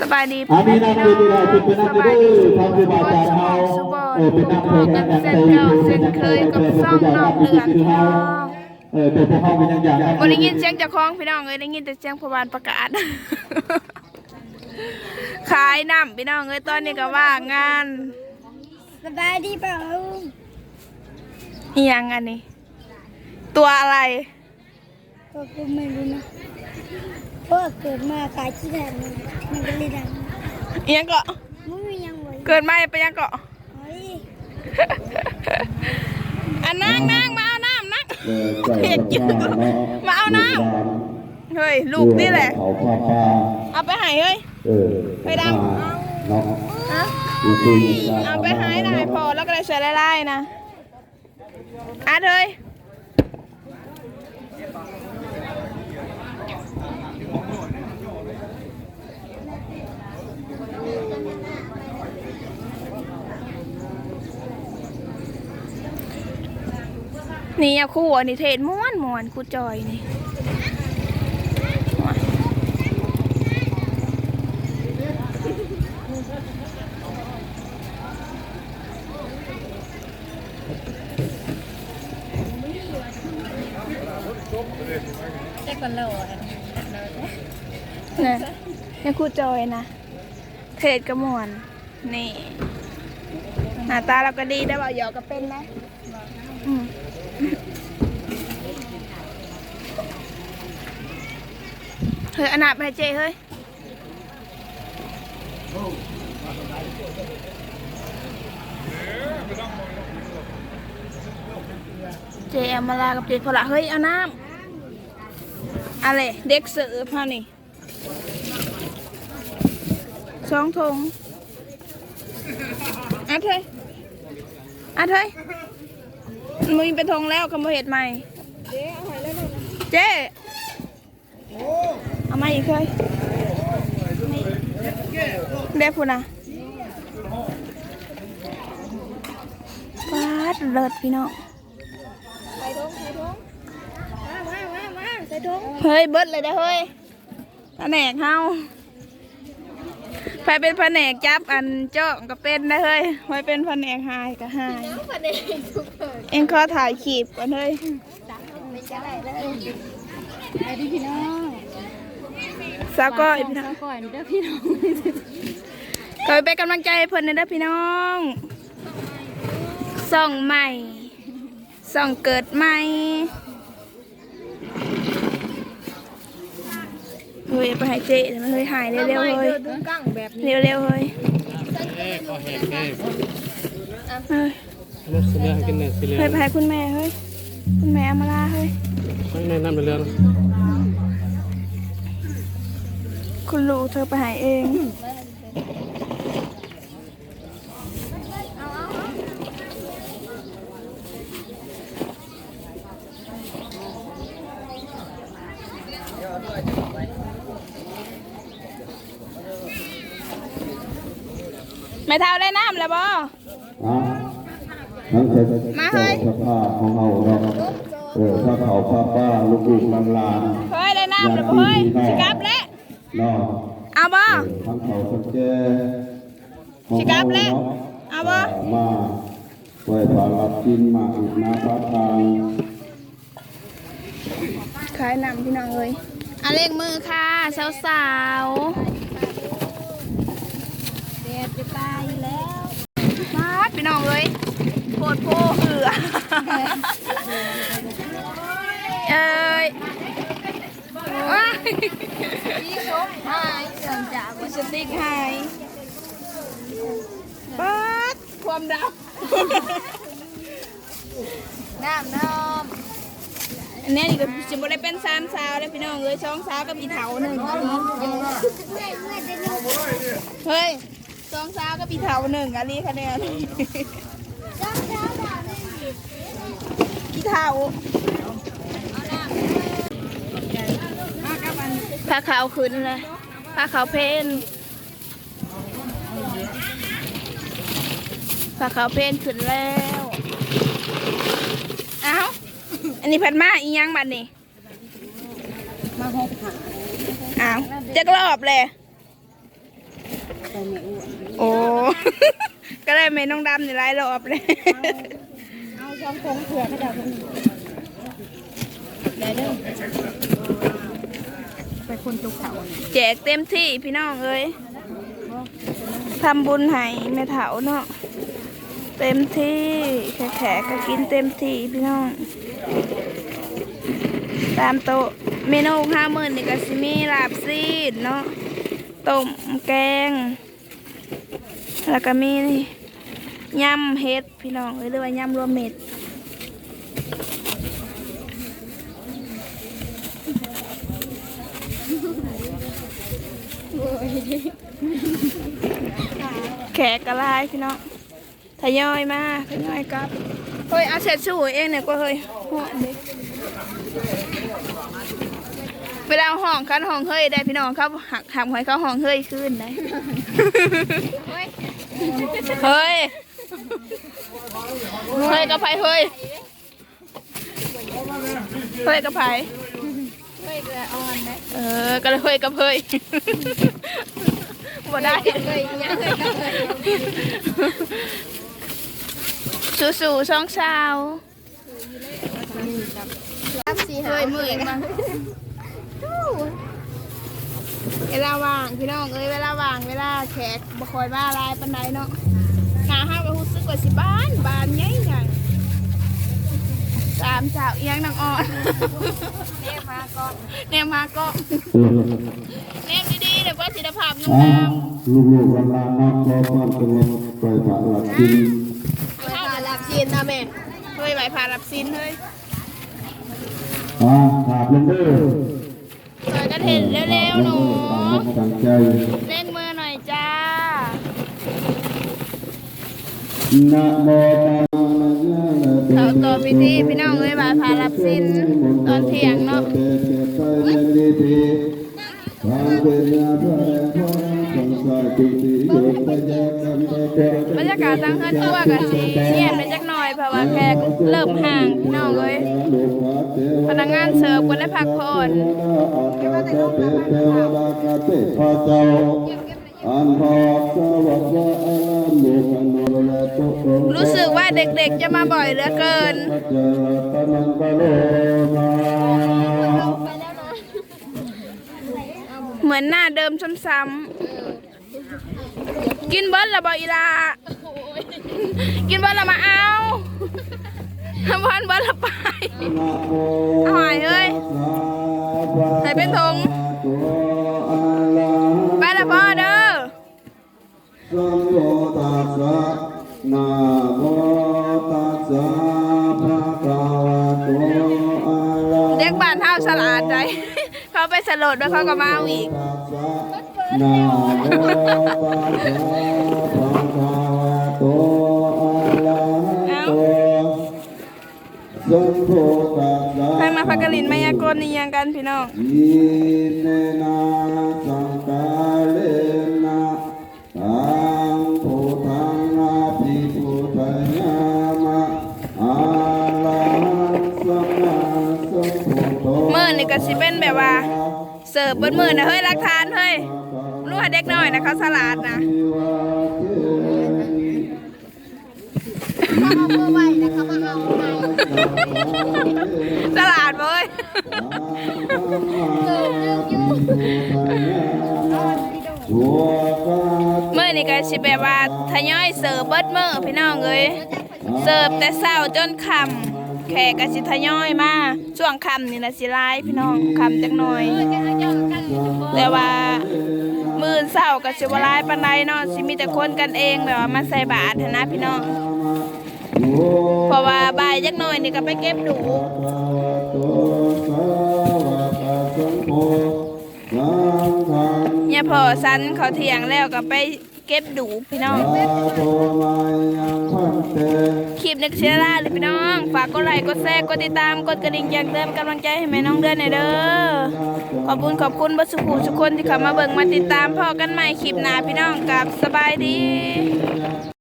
สบายดีอามีนำดีดีเลยเป็นนักดื้อทำคือบบาดจางเฮาสุบอเออเป็นนักเพลงกักันเซเตนยเก่าคือเซเป็นนักเคเพลยงกับเป็นซ่องผู้ใหญ่นอรักบเดือนคือพี่น้เฮาองเออเป็นผู้เฮาเป็นย่างอย่างวันได้ยินเสียงจากคลองพี่น้องเอ้ยได้ยินแต่เสียงพบาลประกาศขายน้ำพี่น้องเอ้ยตอนนี้ก็ว่างงานสบายดีเปล่าอียังอันนี้ ตัวอะไรก็กูไม่รู้นะ เพราะว่าเกิดมาขายที่แดนมันมันก็เลยดังอีหยังก็ไม่มียังไว้เกิดมาไปยังก็เฮ้ยอันนั่งนั่งมาเอาน้ำนั่งเออใจกับข้าเนาะมาเอาน้ำเฮ้ยลูกนี่แหละ เขาพาพาเอาไปให้เฮ้ย เออไปดำเนาะฮะดูคุยเอาไปให้นายพอแล้วก็ได้เสือไล่ๆนะอาเฮ้ย นี่อะคู่อันนี้เทศม้วนม้วนคู่จอยนี่แต่ก่อนเราอะเนี่ยนี่ครูจอยนะ เทศกระมวลนี่หน้าตาเราก็ดีได้บ่าหยอกก็เป็นนะอืม เฮ้ยอนนาไปให้เจเฮ้ยเจเอามาลากับเมึงเป็นธงแล้วคำว่าเห็ดใหม่ เจ๊เอามาอีกเลยเด็กพูนะฟาดเลิศพี่น้องใส่ทงใส่ทงมามามามาใส่ทงเฮ้ยเบิดเลยเด้อเฮ้ยแผนกเฮา ไปเป็นแผนกจับอันเจ้าก็เป็นได้เฮ้ยไว้เป็นแผนกหายก็หายประเด็นทุกคนเอ็งขอถ่ายขีบกันเฮ้ยไม่ใช่อะไรเลยสบายดีพี่น้องสาวก้อยพี่น้องก่อนเด้อพี่น้องก็ไปเป็นกำลังใจให้เพิ่นนะเด้อพี่น้องส่องใหม่ส่องเกิดใหม่ เฮ้ยเอาไปให้เจ๊เดี๋ยวมันเฮ้ยหายเร็วๆเฮ้ยดูกั้งแบบนี้เร็วๆเฮ้ยเอ้ยขอแหกเอ้ยเฮ้ยรถเสียกินเนี่ยสิเรือเฮ้ยไปให้คุณแม่เฮ้ยคุณแม่เอามาลาเฮ้ยไม่แนะนำไปเรือคุณลูกเธอไปหายเอง ไม่เท่าได้น้ำแล้วบ่อะทั้งเสร็จมาเฮ้ย สภาพของเฮาเนาะเออถ้าเขาป้าป้าลูกลูกหลานหลานเฮ้ยได้น้ำแล้วบ่เฮ้ยสิกลับแล้วเนาะเอาบ่ เออทั้งเขาสัจเจของสิกลับแล้วเฮาเอาบ่ มาไว้พารับกินมาอีกนะพระทาง ขายน้ำพี่น้องเอ้ยอาเลขมือค่ะสาวสาวแดดจะตายแล้ว ๆมาดพี่น้องเอ้ยโพดโพเหือเอ้ยว้าย พี่ชมหายเสื่อมจากลิปสติกหายปัดความดน้ำน้ำอันนี้นี่ก็จะบ่ได้เป็นสามสาวเลยพี่น้องเอ้ยสองสาวกับอีเถาหนึ่งเฮ้ยสองสาวกับอีเถาหนึ่งอันนี้คะแนนอีเถา ผ้าขาวขึ้นเลยผ้าขาวเพนผ้าขาวเพนขึ้นแล้วเอ้าอันนี้พัดมาอีหยังบัดนี่มาหกหาอ้าวจะกรอบเลยโอ้ก็เลยไม่น้องดำนี่หลายรอบเลยเอาช่องคงเผื่อให้ดาวคนนี้ได้เด้อ ไปคนตุกเขาเนี่ยแจกเต็มที่พี่น้องเอ้ยทำบุญให้แม่เถาเนาะเต็มที่แขกๆก็กินเต็มที่พี่น้อง ตามโต๊ะเมนูห้าหมื่นนี่ก็สิมีลาบซีดเนาะต้มแกง แล้วก็มียำเฮ็ดพี่น้องเอ้ยหรือว่ายำรวมเม็ด แขกกระลายพี่น้องทยอยมาทยอยกลับเฮ้ยเอาเสร็จสู้เองเนี่ยก็เฮ้ยเวลาห้องคันห้องเฮ้ยได้พี่น้องครับหักหักหอยเขาห้องเฮ้ยขึ้นได้เฮ้ยเฮ้ยกับไผเฮ้ยเฮ้ยกับไผ เฮ้ยกับออนนะเออก็เลยเฮ้ยกับเฮยบ่ได้สู้สู้ๆช่องเช้าเฮ้ยมืออีกมั้งเวลาว่างพี่น้องเอ้ยเวลาว่างเวลาแขกบ่คอยมาลายปานใดเนาะหาห้าก็รู้สึกว่าสิบ้านบ้านใหญ่ใหญ่ สามสาวเอียงนางอ่อนเนมมาก็เนมมาก็เนมดีๆเดี๋ยวก็ศิลภาพงอ่าามลูกๆหลานๆนักขอความสงบปล่อยพระหลักกินๆไปพารับซีนนะแม่เฮ้ยไหวพารับซีนเฮ้ยอ่าขาดลงเด้อเปิดกระเห็นเร็วๆหนูตั้งใจเล่นมือหน่อยจ้านะโมตั สสะเขาต่อพิธีพี่น้องเอ้ยไหวพารับซีนตอนเที่ยงเนาะบรรยากาศทางเฮือนทั่วกันสิเงียบไปจักหน่อยเพราะว่าแขกเริ่มห่างพี่น้องเอ้ยพนักงานเสิร์ฟก็ได้พักผ่อน รู้สึกว่าเด็กๆจะมาบ่อยเหลือเกิน เหมือนหน้าเดิมซ้ำๆกินเบิ้ลละบอีลากินเบิ้ลละมาเอาทำพันเบิ้ลละไปนะโมเอาหายเอ้ยใส่เป็นถุง เขาไปสลดแล้วเขาก็มาเอาอีก นาโมภะคะวะโตอะระหะโตสัมโฆตัสสะทางนาพักกลินมายากลนี่ยังกันพี่น้อง อิเนนะสังกาเลนะตังโพธังอาภิปุตยามะอาลาสัมมาสัมพุทโธมือนี่ก็สิเป็นแบบว่า เสิร์ฟบนมือนะเฮ้ยรักทานเฮ้ยรู้ว่าเด็กน้อยนะเขาสลัดนะสลัดเว้ยมื่อนี่ก็สิแบบว่าทยอยเสิร์ฟเบิดมื้อพี่น้องเอ้ยเสิร์ฟแต่เช้าจนค่ำแขกก็สิทยอยมาช่วงค่ำนี่นะสิหลายพี่น้องค่ำจักหน่อย แต่ว่ามื่นเศร้าก็สิบลายปันไดเนาะสิมีแต่คนกันเองแบบว่ามาใส่บาตรหั้นนะพี่น้องเพราะว่าบ่ายจักหน่อยนี่ก็ไปเก็บดูเนี่ยพอสันเขาเถียงแล้วก็ไป เก็บดูพี่น้อง คลิปนึกเชื้อราเลยพี่น้อง ฝากกดไลค์กดแชร์กดติดตามกดกระดิ่งแจ้งเตือนกำลังใจให้แม่น้องเดือนหน่อยเด้อ ขอบคุณขอบคุณบัสุขูทุกคนที่เข้ามาเบิ่งมาติดตามพ่อกันใหม่คลิปหน้าพี่น้องกับสบายดีย